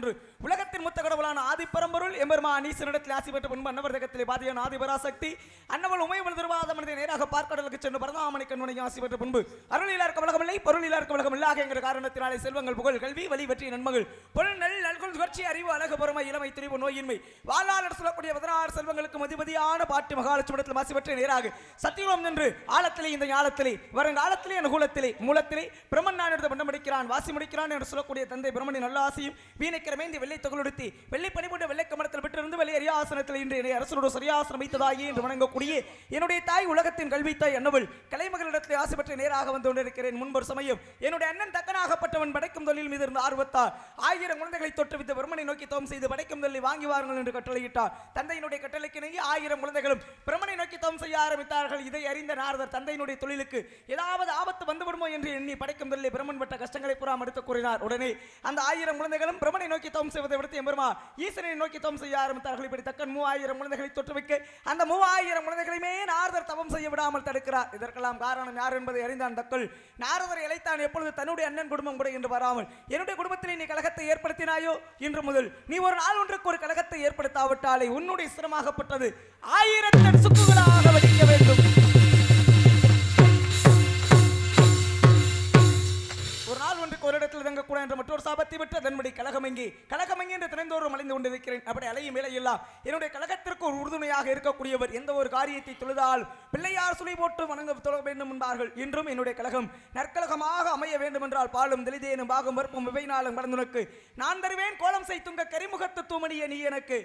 கொண்டு கைலாயம் நின்று உலகத்தின் ஆதிப்பரம்பொருள் எம்பெருமா அனீசனிடத்தில் ஆசி பெற்ற பின்பு அன்னவர் தேகத்திலே பாதியான ஆதிபராசக்தி அன்னவள் உமையவள் திருவாத மனித நேராக பார்க்கடலுக்கு சென்று பரதாமணி கண்மணி ஆசி பெற்ற பின்பு அருளில் இருக்க உலகமில்லை பொருளில் இருக்க உலகமில்லாக என்கிற காரணத்தினாலே செல்வங்கள் புகழ் கல்வி வழி வெற்றி நன்மகள். பொருள் நல் நல்குள் சுழற்சி அறிவு அழகு பொறுமை இளமை திரிவு நோயின்மை. வாழ்நாள் சொல்லக்கூடிய பதினாறு செல்வங்களுக்கு மதிபதியான பாட்டு மகாலட்சுமணத்தில் மாசி பெற்ற நேராக சத்தியம் நின்று ஆழத்திலே இந்த ஞாலத்திலே வருங்காலத்திலே அனுகூலத்திலே மூலத்திலே பிரம்மன் நான் எடுத்து பண்டம் முடிக்கிறான் வாசி முடிக்கிறான் என்று சொல்லக்கூடிய தந்தை பிரம்மனின் நல்ல ஆசையும் வீணைக்கிற மேந்தி வெள்ளை தொகுலுடுத்தி வெள்ளி பணிபுண்ட வெள்ளை கமலத்தில் பெற்றிருந்து வெள்ளை அரியாசனத்தில் இன்று என்னை அரசனோட சரியாசனம் வைத்ததாகி என்று வணங்கக்கூடிய என்னுடைய தாய் உலகத்தின் கல்வி தாய் அன்னவள். கலைமகளிடத்தில் ஆசை பெற்ற நேராக வந்து கொண்டிருக்கிறேன். முன்பொரு சமயம் என்னுடைய அண்ணன் தக்கனாகப்பட்டவன் படைக்கும் தொழில் மீது இருந்த ஆர்வத்தால் ஆயிரம் குழந்தைகளை தொற்றுவித்து பிரம்மனை நோக்கி தவம் செய்து படைக்கும் தொழிலை வாங்கி வாருங்கள் என்று கட்டளையிட்டார். தந்தையினுடைய கட்டளைக்கு இணங்கி ஆயிரம் குழந்தைகளும் பிரம்மனை நோக்கி தவம் செய்ய ஆரம்பித்தார்கள். இதை அறிந்த நாரதர் தந்தையினுடைய தொழிலுக்கு ஏதாவது ஆபத்து வந்துவிடுமோ என்று எண்ணி படைக்கும் தொழிலை பிரம்மன் பட்ட கஷ்டங்களை புறா மறுத்து கூறினார். உடனே அந்த ஆயிரம் குழந்தைகளும் பிரம்மனை நோக்கி தவம் செய்வதை விடுத்து எம்பெருமா ஈசனை நோக்கி தவம் செய்ய ஆரம்பித்தார்கள். இப்படி தக்கன் மூவாயிரம் குழந்தைகளை தொற்று வைக்க அந்த மூவாயிரம் குழந்தைகளையுமே நாரதர் தவம் செய்ய விடாமல் தடுக்கிறார். இதற்கெல்லாம் காரணம் யார் என்பதை அறிந்தான் தக்கள் நாரதரை இழைத்தான் எப்பொழுது தன்னுடைய அண்ணன் குடும்பம் கூட என்று வராமல் என்னுடைய குடும்பத்தில் நீ கழகத்தை ஏற்படுத்தினாயோ? இன்று முதல் நீ ஒரு நாள் ஒன்றுக்கு ஒரு கழகத்தை ஏற்படுத்தாவிட்டாலே உன்னுடைய சிரமாகப்பட்டது ஆயிரத்தன் சுக்குகளாக வடிக்க வேண்டும். ஒரு நாள் ஒன்றுக்கு ஒரு இடத்தில் தங்கக்கூடாது என்ற மற்றொரு சாபத்தை விட்டு அதன்படி கழகமங்கி கழகமங்கி என்று தினந்தோறும் அலைந்து கொண்டிருக்கிறேன். அப்படி அலையும் வேலையெல்லாம் என்னுடைய கழகத்திற்கு ஒரு உறுதுணையாக இருக்கக்கூடியவர் எந்த ஒரு காரியத்தை தொழுதால் பிள்ளையார் சுழி போட்டு வணங்க தொழ வேண்டும் என்பார்கள். இன்றும் என்னுடைய கழகம் நற்கழகமாக அமைய வேண்டும் என்றால் பாலும் தெளிதேனும் பாகம் பருப்பும் விவைநாளும் கடந்துனக்கு நான் தருவேன் கோலம் செய்துங்க கரிமுகத்து தூமணிய நீ எனக்கு.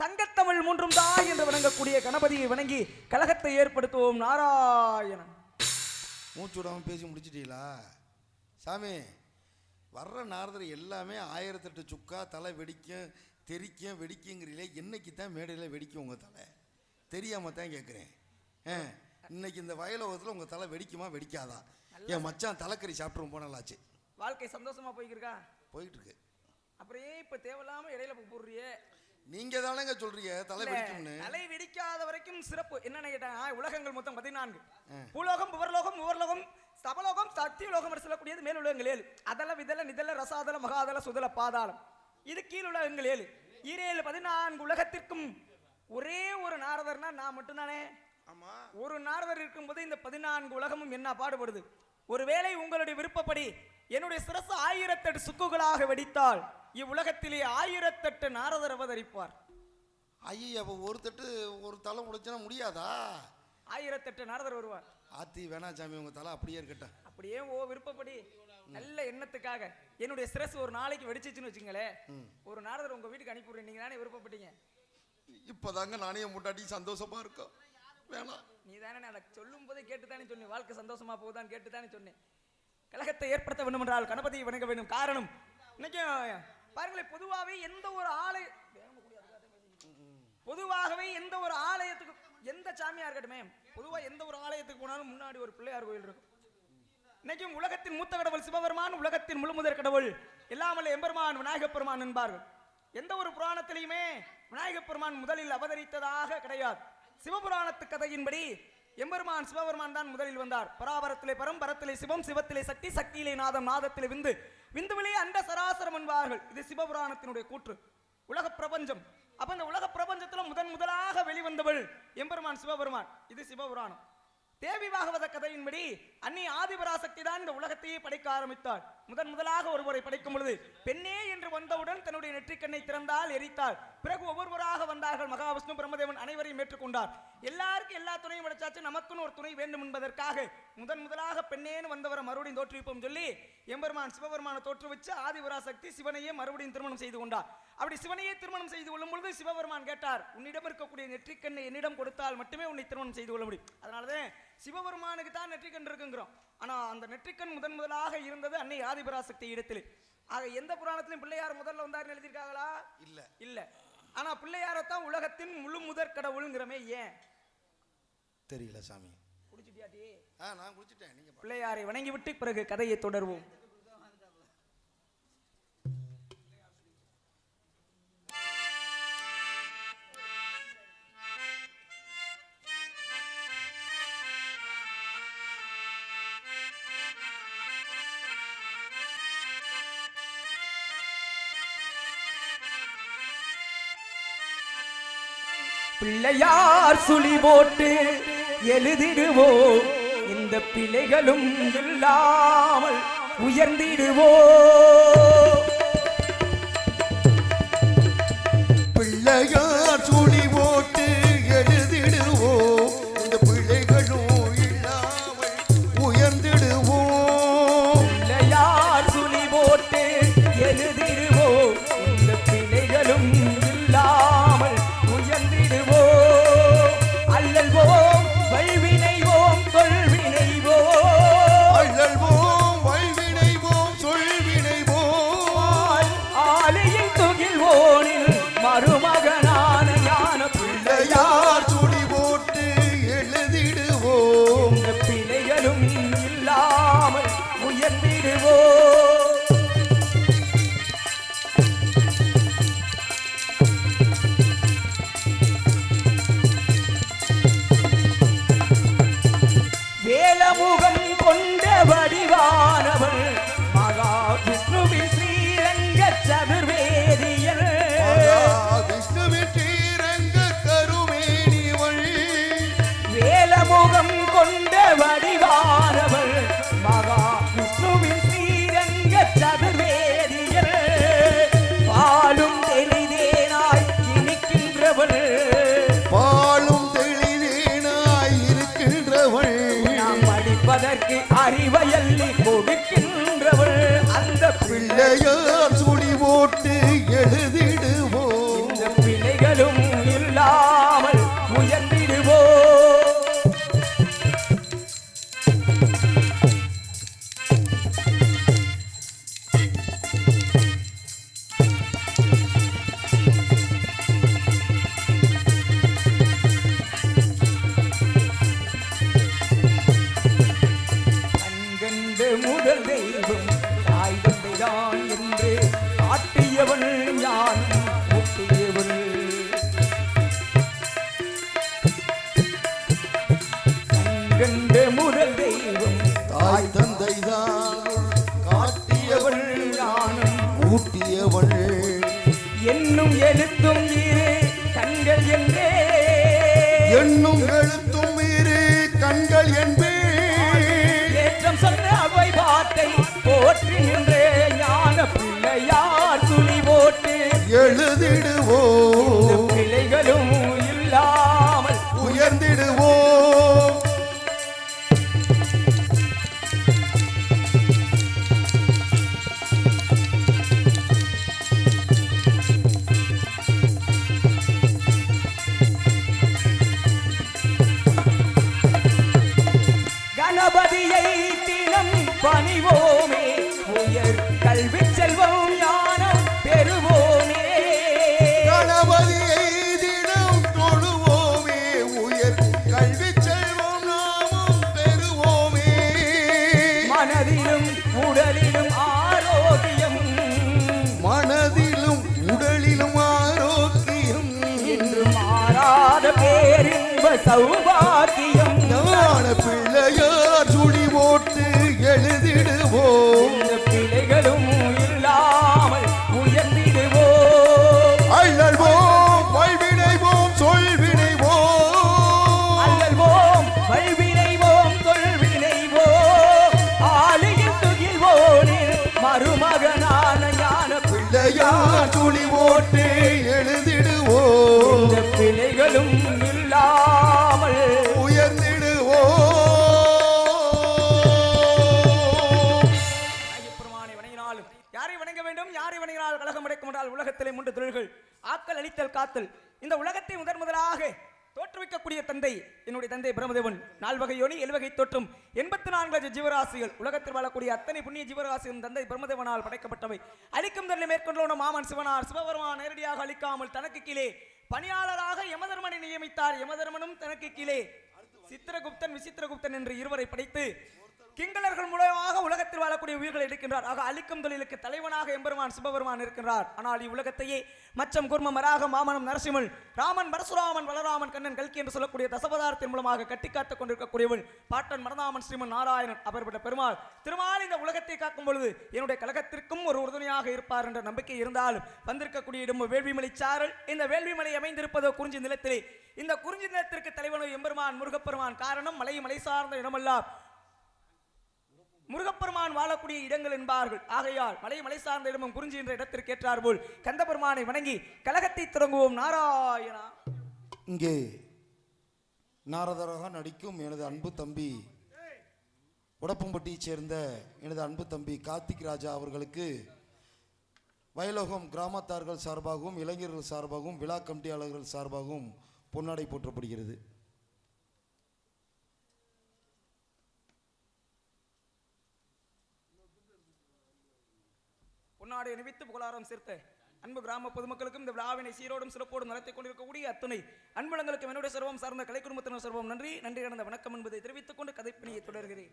சங்கத்தமிழ் மூன்றும் தாய் என்று வணங்கக்கூடிய கணபதியை வணங்கி கழகத்தை ஏற்படுத்துவோம் நாராயணன். மூச்சு விடாம பேசி முடிச்சிட்டீங்களா? சாமி வர்ற நாரதர் எல்லாமே ஆயிரத்தெட்டு சுக்கா தலை வெடிக்கும் தெரிக்கும் வெடிக்குங்கிறீங்களே என்னைக்கு தான் மேடையில் வெடிக்கும் உங்கள் தலை? தெரியாம தான் கேட்குறேன் ஆ இன்னைக்கு இந்த வயலோகத்தில் உங்கள் தலை வெடிக்குமா வெடிக்காதா? என் மச்சான் தலைக்கறி சாப்பிட்ரும் போனலாச்சு. வாழ்க்கை சந்தோஷமா போய்க்கிருக்கா? போயிட்டு இருக்கு அப்புறம் ஏன் இப்ப தேவையில்லாம இடையில போடுறியே? நீங்க தானேங்க சொல்றீங்க தலை வெடிக்கும்னு. தலை வெடிக்காத வரைக்கும் சிறப்பு. என்னன்னு கேட்டாங்க உலகங்கள் மொத்தம் பதினான்கு. பூலோகம் புவர்லோகம் உவர்லோகம் சபலோகம் சத்தியலோகம் என்று சொல்லக்கூடியது மேல் உலகங்கள் ஏழு. அதல விதல நிதல ரசாதல மகாதல சுதல பாதாளம். இது கீழ் உலகங்கள் ஏழு. ஈரேழு பதினான்கு உலகத்திற்கும் ஒரே ஒரு நாரதர்னா நான் மட்டும்தானே? ஒரு நாரதர் இருக்கும்போது இந்த பதினான்கு உலகமும் என்ன பாடுபடுது? ஒருவேளை உங்களுடைய விருப்பப்படி என்னுடைய சிரசு ஆயிரத்தெட்டு சுக்குகளாக வெடித்தால் இவ்வுலகத்திலே ஆயிரத்தெட்டு நாரதர் அவதரிப்பார். ஐயா ஒரு தட்டு ஒரு தலை முடிச்சுனா முடியாதா? ஆயிரத்தெட்டு நாரதர் வருவார். ஆத்தி வேணா சாமி உங்க தலை அப்படியே இருக்கட்டும். அப்படியே ஓ விருப்பப்படி நல்ல எண்ணத்துக்காக. என்னுடைய சிரசு ஒரு நாளைக்கு வெடிச்சிச்சுன்னு வச்சுங்களேன் ஒரு நாரதர் உங்க வீட்டுக்கு அனுப்பி நீங்க தானே விருப்பப்பட்டீங்க? இப்போதாங்க நானே முட்டாட்டி சந்தோஷமா இருக்கோம் வேணாம் நீ தானே அதை சொல்லும் போதே கேட்டு தானே சொன்னேன். வாழ்க்கை சந்தோஷமா போகுதான்னு கேட்டு தானே சொன்னேன். கழகத்தை ஏற்படுத்த வேண்டும் என்றால் கணபதியை வணங்க வேண்டும். காரணம் இன்னைக்கு பாருங்களேன் பொதுவாகவே எந்த ஒரு ஆலய பொதுவாகவே எந்த ஒரு ஆலயத்துக்கு எந்த சாமியா இருக்கட்டுமே பொதுவா எந்த ஒரு ஆலயத்துக்கு போனாலும் முன்னாடி ஒரு பிள்ளையார் கோயில் இருக்கும். இன்னைக்கும் உலகத்தின் மூத்த கடவுள் சிவபெருமான் உலகத்தின் முழுமுதற் கடவுள் எல்லாமல்ல எம்பெருமான் விநாயகப் பெருமான் என்பார்கள். எந்த ஒரு புராணத்திலையுமே விநாயகப் பெருமான் முதலில் அவதரித்ததாக கிடையாது. சிவபுராணத்து கதையின்படி எம்பெருமான் சிவபெருமான் தான் முதலில் வந்தார். பராபரத்திலே பரம் பரத்திலே சிவம் சிவத்திலே சக்தி சக்தியிலே நாதம் நாதத்திலே விந்து. விந்துவிலே அண்ட சராசரம் என்பார்கள். இது சிவபுராணத்தினுடைய கூற்று. உலக பிரபஞ்சம். அப்ப இந்த உலக பிரபஞ்சத்துல முதன் முதலாக வெளிவந்தவள் எம்பெருமான் சிவபெருமான். இது சிவபுராணம். தேவி பாகவத கதையின்படி அன்னி ஆதிபராசக்தி தான் இந்த உலகத்தையே படைக்க ஆரம்பித்தாள். முதன் முதலாக ஒருவரை படைக்கும் பொழுது பெண்ணே என்று வந்தவுடன் தன்னுடைய நெற்றிக்கண்ணை திறந்தால் எரித்தாள். பிறகு ஒவ்வொருவராக வந்தார்கள் மகாவிஷ்ணு பிரம்மதேவன் அனைவரையும் ஏற்றுக்கொண்டார். எல்லாருக்கும் எல்லா துணையும் கிடைச்சாச்சு நமக்குன்னு ஒரு துணை வேண்டும் என்பதற்காக முதன் முதலாக பெண்ணேன்னு வந்தவரை மறுபடியும் தோற்றுவிப்போம் சொல்லி எம்பெருமான் சிவபெருமானை தோற்றுவிச்சு ஆதிபராசக்தி சிவனையே மறுபடியும் திருமணம் செய்து கொண்டார். அப்படி சிவனையே திருமணம் செய்து கொள்ளும் பொழுது சிவபெருமான் கேட்டார் உன்னிடம் இருக்கக்கூடிய நெற்றிக்கண்ணை என்னிடம் கொடுத்தால் மட்டுமே உன்னை திருமணம் செய்து கொள்ள முடியும். அதனாலதான் சிவபெருமானுக்கு தான் நெற்றிக்கண் இருக்குங்கிறோம். ஆனா அந்த நெற்றிக்கண் முதன் முதலாக இருந்தது அன்னை ஆதிபராசக்தி இடத்தில். ஆக எந்த புராணத்திலும் பிள்ளையார் முதல்ல வந்தாருன்னு எழுதியிருக்காங்களா? இல்ல. இல்ல. ஆனா பிள்ளையாரத்தான் உலகத்தின் முழு முதற் கடவுளுங்கிறமே ஏன்? தெரியல சாமி. குடிச்சிட்டியாட்டி ஆ நான் குடிச்சிட்டேன். நீங்க பாருங்க. பிள்ளையாரை வணங்கிவிட்டு பிறகு கதையை தொடர்வோம். பிள்ளையார் சுழி போட்டு எழுதிடுவோம் இந்த பிழைகளும் இல்லாமல் உயர்ந்திடுவோ. பிள்ளைகள் பிள்ளையார் சுடி போட்டு எழுதிடுவோம். இந்த பிழைகளும் இல்லாமல் உயர்ந்திடுவோ. முதல் தெய்வம் யான் என்று காட்டியவள் யான் முட்டியவள் கண்கண்டு முதல் தெய்வம் தாய் தந்தைதான். காட்டியவள் யானும் ஊட்டியவள் என்னும் எழுத்தும் எழுதிடுவோம். பிழைகளும் உடலிலும் ஆரோக்கியம். மனதிலும் உடலிலும் ஆரோக்கியம். என்று மாறாத பேரின்ப சௌபாகியம் ஞான பிள்ளையார் சுழி போட்டு எழுதிடுவோம். பிள்ளைகளும் உலகத்திலே மூன்று தொழில்கள். ஆக்கல் அழித்தல் காத்தல். இந்த உலகத்தை முதன் முதலாக தோற்றுவிக்கக்கூடிய தந்தை என்னுடைய தந்தை பிரமதேவன் நால்வகை யோனி எழுவகை தோற்றும். எண்பத்தி நான்கு லட்சம் ஜீவராசிகள். உலகத்தில் வாழக்கூடிய அத்தனை புண்ணிய ஜீவராசியும் தந்தை பிரமதேவனால் படைக்கப்பட்டவை. அழிக்கும் தள்ளி மேற்கொண்டுள்ள மாமன் சிவனார் சிவபெருமான் நேரடியாக அழிக்காமல் தனக்கு கீழே பணியாளராக யமதர்மனை நியமித்தார். யமதர்மனும் தனக்கு கீழே சித்திரகுப்தன் விசித்திரகுப்தன் என்று இருவரை படைத்து கிங்கலர்கள் மூலமாக உலகத்தில் வாழக்கூடிய உயிர்களை எடுக்கின்றார் ஆக அழிக்கும் தொழிலுக்கு தலைவனாக எம்பெருமான் சிவபெருமான் இருக்கின்றார். ஆனால் இவ்வுலகத்தையே மச்சம் குர்மம் மராக மாமனம் நரசிம்மன் ராமன் பரசுராமன் வளராமன் கண்ணன் கல்கி என்று சொல்லக்கூடிய தசபதாரத்தின் மூலமாக கட்டி காத்துக் கொண்டிருக்கக்கூடியவன் பாட்டன் மரதாமன் ஸ்ரீமன் நாராயணன் அப்பேற்பட்ட பெருமாள். திருமால் இந்த உலகத்தை காக்கும் பொழுது என்னுடைய கழகத்திற்கும் ஒரு உறுதுணையாக இருப்பார் என்ற நம்பிக்கை இருந்தாலும் வந்திருக்கக்கூடிய இடம் வேள்விமலை சாரல். இந்த வேள்விமலை அமைந்திருப்பதோ குறிஞ்சி நிலத்திலே. இந்த குறிஞ்சி நிலத்திற்கு தலைவனோ எம்பெருமான் முருகப்பெருமான் காரணம் மலை மலை சார்ந்த இடமெல்லாம் முருகப்பெருமான் வாழக்கூடிய இடங்கள் என்பார்கள். ஆகையால் மலை மலை சார்ந்த இடமும் குறிஞ்சி என்ற இடத்திற்கு ஏற்றார் போல் கந்தபெருமானை வணங்கி கழகத்தை தொடங்குவோம் நாராயணா. இங்கே நாரதராக நடிக்கும் எனது அன்பு தம்பி உடப்பம்பட்டியைச் சேர்ந்த எனது அன்பு தம்பி கார்த்திக் ராஜா அவர்களுக்கு வயலோகம் கிராமத்தார்கள் சார்பாகவும் இளைஞர்கள் சார்பாகவும் விழா கமிட்டியாளர்கள் சார்பாகவும் பொன்னாடை போற்றப்படுகிறது. பொன்னாடை அணிவித்து புகழாரம் சேர்த்த அன்பு கிராம பொதுமக்களுக்கும் இந்த விழாவினை சீரோடும் சிறப்போடும் நடத்தி கொண்டிருக்கக்கூடிய அத்துணை அன்புலங்களுக்கு என்னுடைய சர்வம் சார்ந்த கலை குடும்பத்தினர் சர்வம் நன்றி. நன்றி கடந்த வணக்கம் என்பதை தெரிவித்துக் கொண்டு கதைப்பணியை தொடர்கிறேன்.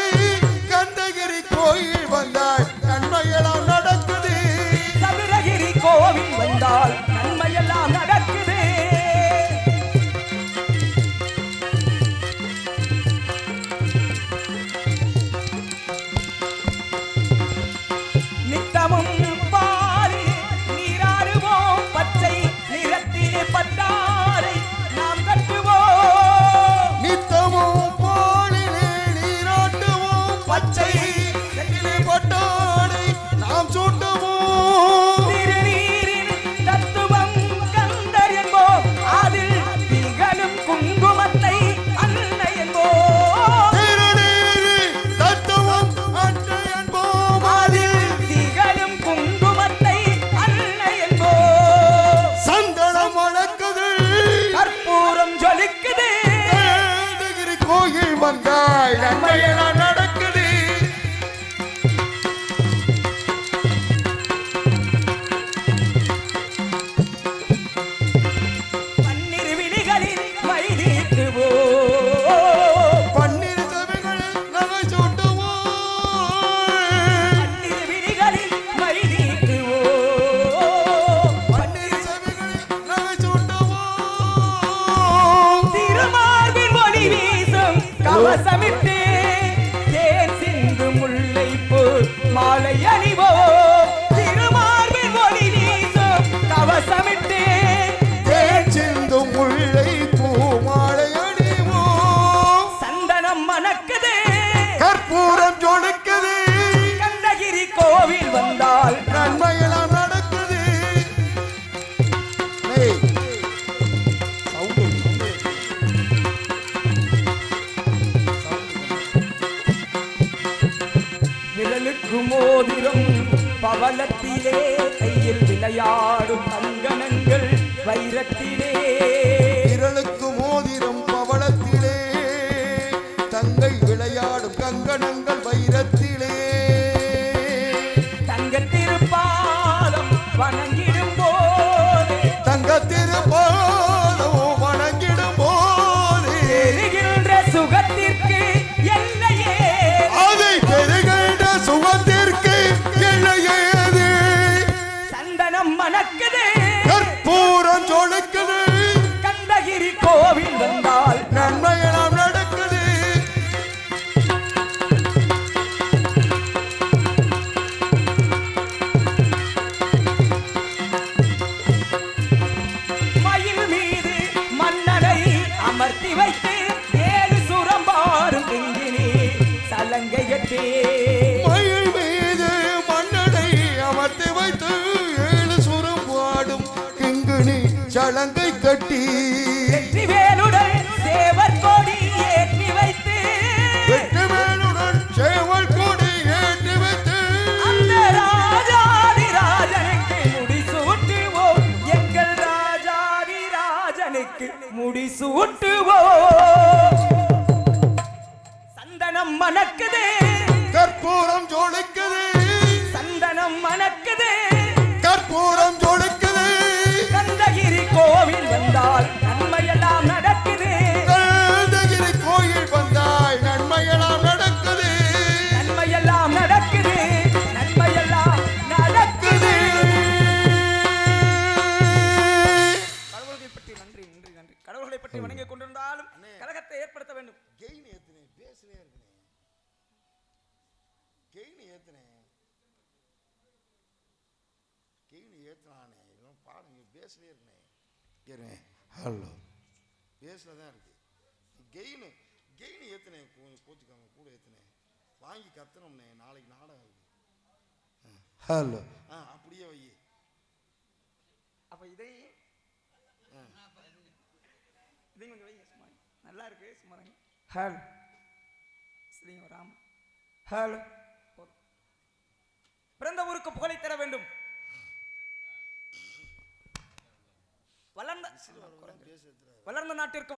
tirei. கட்டி வெற்றி வேலுடன் சேவர் கொடி ஏற்றி வைத்து வெற்றி மேலுடன் சேவல் கொடி ஏற்றி வைத்து அந்த ராஜாதி ராஜனுக்கு முடிசூட்டுவோம் எங்கள் ராஜாதி ராஜனுக்கு முடிசூட்டுவோம் சந்தனம் மணக்குது பேசுல தான் இருக்கு. கெயின் கெயின் ஏத்துனே கோச்சுக்காம கூட ஏத்துனே. வாங்கி கத்தணும்னே நாளைக்கு நாடகம் இருக்கு. ஹலோ. ஆ அப்படியே வை. அப்ப இதை இதையும் கொஞ்சம் வைங்க சும்மா. நல்லா இருக்கு சும்மா இருங்க. ஹலோ. சரிங்க ராம். ஹலோ. பிறந்த ஊருக்கு புகழை தர வேண்டும். வளர்ந்த பேச வளர்ந்த நாட்டிற்கு